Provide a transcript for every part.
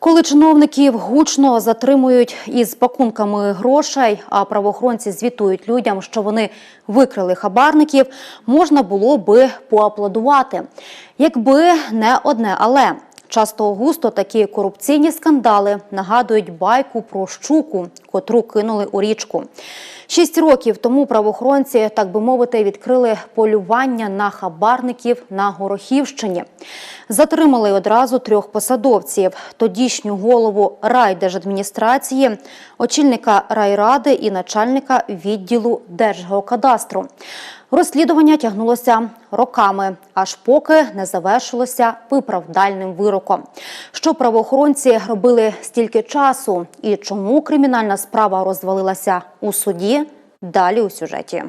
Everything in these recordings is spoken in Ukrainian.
Коли чиновників гучно затримують із пакунками грошей, а правоохоронці звітують людям, що вони викрили хабарників, можна було би поаплодувати. Якби не одне але. Часто густо такі корупційні скандали нагадують байку про щуку, котру кинули у річку. Шість років тому правоохоронці, так би мовити, відкрили полювання на хабарників на Горохівщині. Затримали одразу трьох посадовців: тодішню голову райдержадміністрації, очільника райради і начальника відділу Держгеокадастру. Розслідування тягнулося роками, аж поки не завершилося виправдальним вироком. Що правоохоронці робили стільки часу і чому кримінальна справа розвалилася у суді? Далі у сюжеті.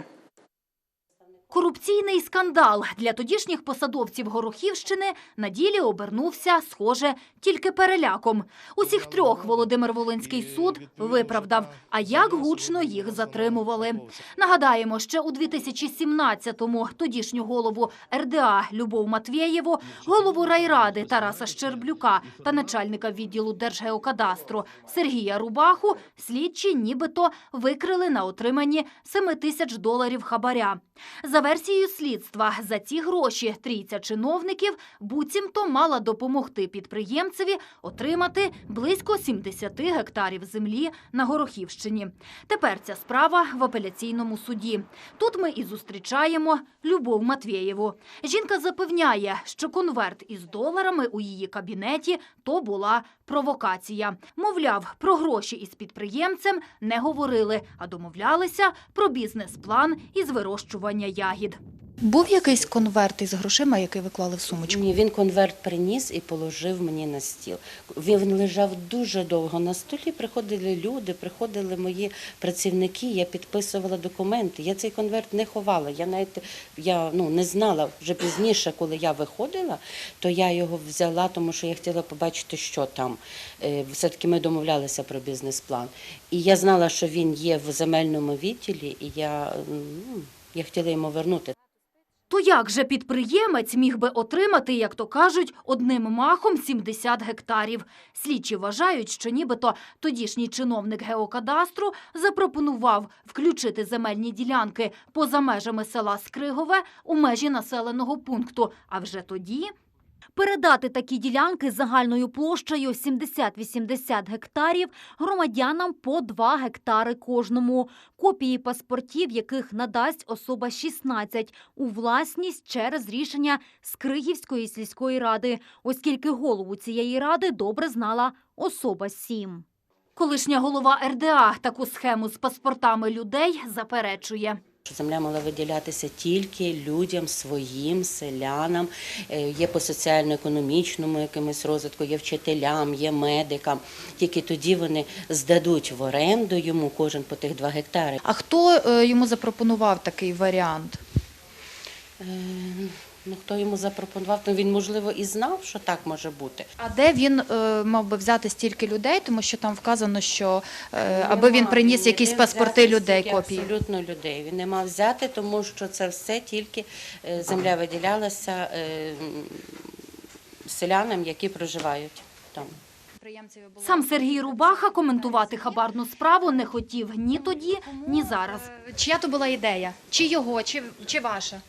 Корупційний скандал для тодішніх посадовців Горохівщини на ділі обернувся, схоже, тільки переляком. Усіх трьох Володимир Волинський суд виправдав. А як гучно їх затримували. Нагадаємо, ще у 2017-му тодішню голову РДА Любов Матвєєву, голову райради Тараса Щерблюка та начальника відділу Держгеокадастру Сергія Рубаху слідчі нібито викрили на отриманні 7 тисяч доларів хабаря. За версією слідства, за ці гроші трійця чиновників буцімто мала допомогти підприємцеві отримати близько 70 гектарів землі на Горохівщині. Тепер ця справа в апеляційному суді. Тут ми і зустрічаємо Любов Матвєєву. Жінка запевняє, що конверт із доларами у її кабінеті то була провокація. Мовляв, про гроші із підприємцем не говорили, а домовлялися про бізнес-план із вирощування ягід. Був якийсь конверт із грошима, який ви клали в сумочку? Ні, він конверт приніс і положив мені на стіл. Він лежав дуже довго на столі. Приходили люди, приходили мої працівники. Я підписувала документи. Я цей конверт не ховала. Я навіть я ну не знала вже пізніше, коли я виходила, то я його взяла, тому що я хотіла побачити, що там. Е, Все-таки ми домовлялися про бізнес-план. І я знала, що він є в земельному відділі, і я, ну, я хотіла йому вернути. То як же підприємець міг би отримати, як то кажуть, одним махом 70 гектарів? Слідчі вважають, що нібито тодішній чиновник геокадастру запропонував включити земельні ділянки поза межами села Скригове у межі населеного пункту. А вже тоді передати такі ділянки загальною площею 70-80 гектарів громадянам по 2 гектари кожному. Копії паспортів, яких надасть особа 16 у власність через рішення Скригівської сільської ради, оскільки голову цієї ради добре знала особа 7. Колишня голова РДА таку схему з паспортами людей заперечує. Що Земля мала виділятися тільки людям, своїм селянам, е, є по соціально-економічному якимось розвитку, є вчителям, є медикам. Тільки тоді вони здадуть в оренду йому кожен по тих два гектари. А хто е, йому запропонував такий варіант? Ну, хто йому запропонував, ну він можливо і знав, що так може бути. А де він е, мав би взяти стільки людей, тому що там вказано, що е, аби він приніс якісь паспорти людей, копії. Абсолютно людей. Він не мав взяти, тому що це все тільки е, земля виділялася е, селянам, які проживають там. Сам Сергій Рубаха коментувати хабарну справу не хотів ні тоді, ні зараз. Е, Чия то була ідея? Чи його, чи, чи ваша?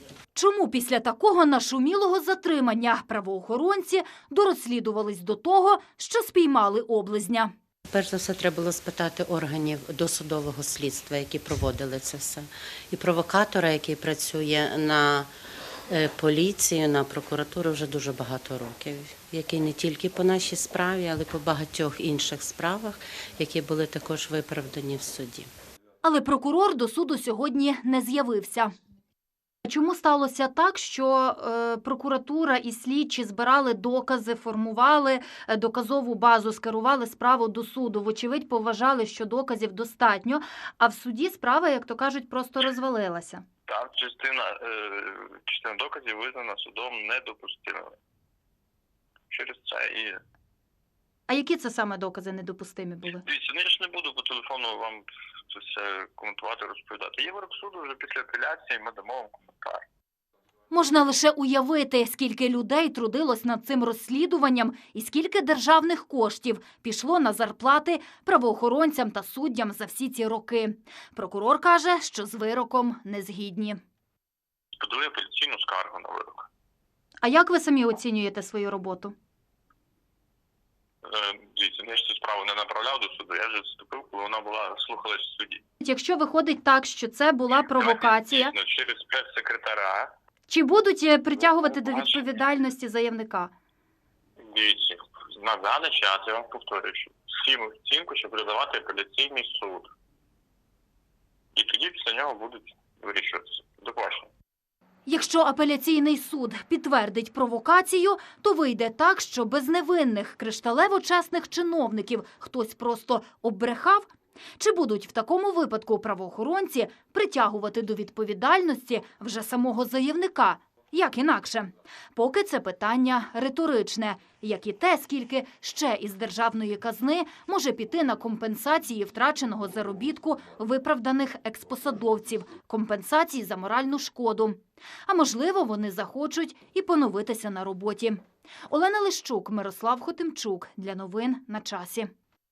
Чому після такого нашумілого затримання правоохоронці дорозслідувались до того, що спіймали облизня? Перш за все, треба було спитати органів досудового слідства, які проводили це все, і провокатора, який працює на е, поліцію, на прокуратуру вже дуже багато років, який не тільки по нашій справі, але й по багатьох інших справах, які були також виправдані в суді. Але прокурор до суду сьогодні не з'явився. Чому сталося так, що е, прокуратура і слідчі збирали докази, формували е, доказову базу, скерували справу до суду? Вочевидь, поважали, що доказів достатньо, а в суді справа, як то кажуть, просто розвалилася. Там частина, е, частина доказів визнана судом недопустимими. Через це і А які це саме докази недопустимі були? дивіться, ну я ж не буду по телефону вам це все коментувати, розповідати. Є вирок суду вже після апеляції, ми дамо вам коментар. Можна лише уявити, скільки людей трудилось над цим розслідуванням і скільки державних коштів пішло на зарплати правоохоронцям та суддям за всі ці роки. Прокурор каже, що з вироком не згідні. Подали апеляційну скаргу на вирок. А як ви самі оцінюєте свою роботу? Е, Дивіться, я ж цю справу не направляв до суду, я вже вступив, коли вона була слухалась в суді. Якщо виходить так, що це була провокація, Дійсно, через прес-секретаря чи будуть е, притягувати до відповідальності заявника? Дивіться, на даний час, я вам повторюю, що всім оцінку, щоб передавати апеляційний суд. І тоді після нього будуть вирішуватися. До побачення. Якщо апеляційний суд підтвердить провокацію, то вийде так, що без невинних кришталево чесних чиновників хтось просто оббрехав. Чи будуть в такому випадку правоохоронці притягувати до відповідальності вже самого заявника? Як інакше? Поки це питання риторичне, як і те, скільки ще із державної казни може піти на компенсації втраченого заробітку виправданих експосадовців, компенсації за моральну шкоду. А можливо, вони захочуть і поновитися на роботі. Олена Лищук, Мирослав Хотимчук. Для новин на часі.